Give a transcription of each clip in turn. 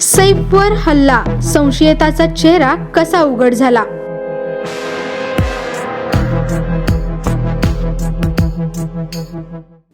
सैफवर हल्ला. संशयिताचा चेहरा कसा उघड झाला?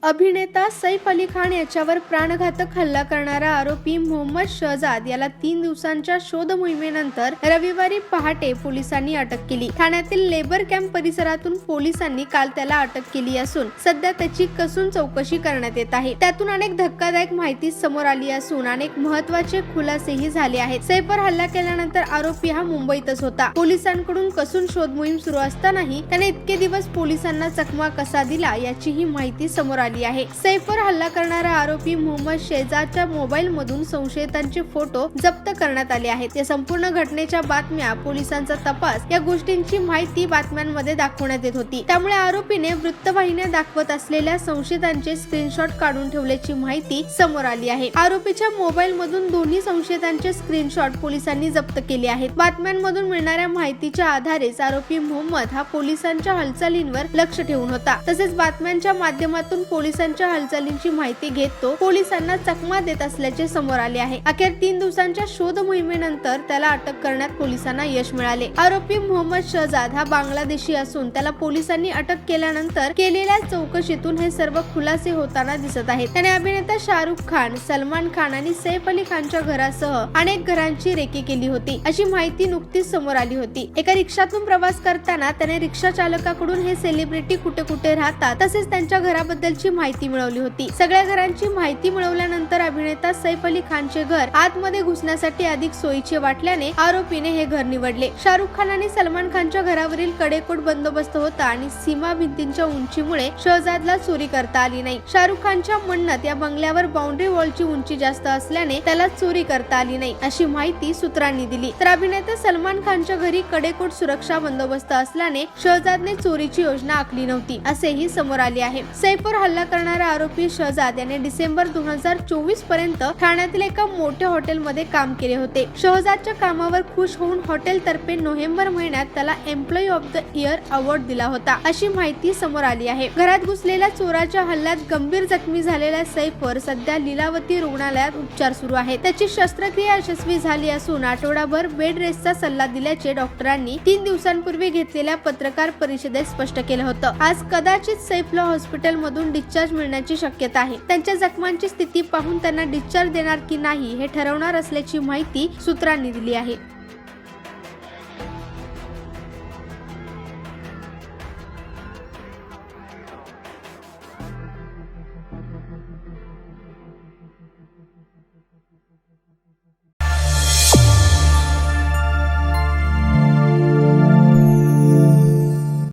अभिनेता सैफ अली खान याच्यावर प्राणघातक हल्ला करणारा आरोपी मोहम्मद शहजाद याला तीन दिवसांच्या शोध मोहिमेनंतर रविवारी पहाटे पोलिसांनी अटक केली. ठाण्यातील लेबर कॅम्प परिसरातून पोलिसांनी काल त्याला अटक केली असून सध्या त्याची कसून चौकशी करण्यात येत आहे. त्यातून अनेक धक्कादायक माहिती समोर आली असून अनेक महत्त्वाचे खुलासेही झाले आहेत. सैफवर हल्ला केल्यानंतर आरोपी हा मुंबईतच होता. पोलिसांकडून कसून शोध मोहीम सुरू असतानाही त्याने इतके दिवस पोलिसांना चकमा कसा दिला याचीही माहिती समोर आली आहे. सैफवर हल्ला करणारा आरोपी मोहम्मद शेजाच्या मोबाईल मधून संशयितांचे फोटो जप्त करण्यात आले आहेत. या संपूर्ण घटनेच्या बातम्या पोलिसांचा तपास या गोष्टींची माहिती बातम्यांमध्ये दाखवण्यात येत होती. त्यामुळे आरोपीने वृत्तवाहिन्या दाखवत असलेल्या संशयितांचे स्क्रीनशॉट काढून ठेवल्याची माहिती समोर आली आहे. आरोपीच्या मोबाईल मधून दोन्ही संशयितांचे स्क्रीनशॉट पोलिसांनी जप्त केले आहेत. बातम्यांमधून मिळणाऱ्या माहितीच्या आधारेच आरोपी मोहम्मद हा पोलिसांच्या हालचालींवर लक्ष ठेवून होता. तसेच बातम्यांच्या माध्यमातून पोलीस पोलिसांच्या हालचालींची माहिती घेत तो पोलिसांना चकमा देत असल्याचे समोर आले आहे. अखेर तीन दिवसांच्या शोध मोहिमेनंतर त्याला अटक करण्यात पोलिसांना यश मिळाले. आरोपी मोहम्मद शहजाद हा बांगलादेशी असून त्याला पोलिसांनी अटक केल्यानंतर केलेल्या चौकशीतून हे सर्व खुलासे होताना दिसत आहेत. त्याने अभिनेता शाहरुख खान सलमान खान आणि सैफ अली खानच्या घरासह अनेक घरांची रेकी केली होती. अशी माहिती नुकतीच समोर आली होती. एका रिक्षातून प्रवास करताना त्याने रिक्षा चालकाकडून हे सेलिब्रिटी कुठे कुठे राहतात तसेच त्यांच्या घराबद्दलची माहिती मिळवली होती. सगळ्या घरांची माहिती मिळवल्यानंतर अभिनेता सैफ अली खानचे घर आतमध्ये घुसण्यासाठी अधिक सोयीचे वाटल्याने आरोपीने हे घर निवडले. शाहरुख खान आणि सलमान खानच्या घरावरील कडेकोट बंदोबस्त होता आणि सीमा भिंतींच्या उंचीमुळे शहजादला चोरी करता आली नाही. शाहरुख खानच्या म्हणण्यात या बंगल्यावर बाउंड्री वॉलची उंची जास्त असल्याने त्याला चोरी करता आली नाही अशी माहिती सूत्रांनी दिली. तर अभिनेता सलमान खानच्या घरी कडेकोट सुरक्षा बंदोबस्त असल्याने शहजादने चोरीची योजना आखली नव्हती असेही समोर आले आहे. सैफवर हल्ला करणारा आरोपी शहजाद याने डिसेंबर दोन हजार चोवीसपर्यंत ठाण्यातील एका मोठ्या हॉटेलमध्ये काम केले होते. शहजादच्या कामावर खुश होऊन हॉटेल तर्फे नोव्हेंबर महिन्यात त्याला employee of the year award दिला होता. अशी माहिती समोर आली आहे. घरात घुसलेल्या चोराच्या हल्ल्यात गंभीर जखमी झालेल्या सैफवर सध्या लीलावती रुग्णालयात उपचार सुरू आहेत. त्याची शस्त्रक्रिया यशस्वी झाली असून आठवडाभर बेड रेस्टचा सल्ला दिल्याचे डॉक्टरांनी तीन दिवसांपूर्वी घेतलेल्या पत्रकार परिषदेत स्पष्ट केलं होतं. आज कदाचित सैफला हॉस्पिटलमधून डिस्चार्ज डिस्चार्ज मिळण्याची शक्यता आहे. त्यांच्या जखमांची स्थिती पाहून त्यांना डिस्चार्ज देणार की नाही हे ठरवणार असल्याची माहिती सूत्रांनी दिली आहे.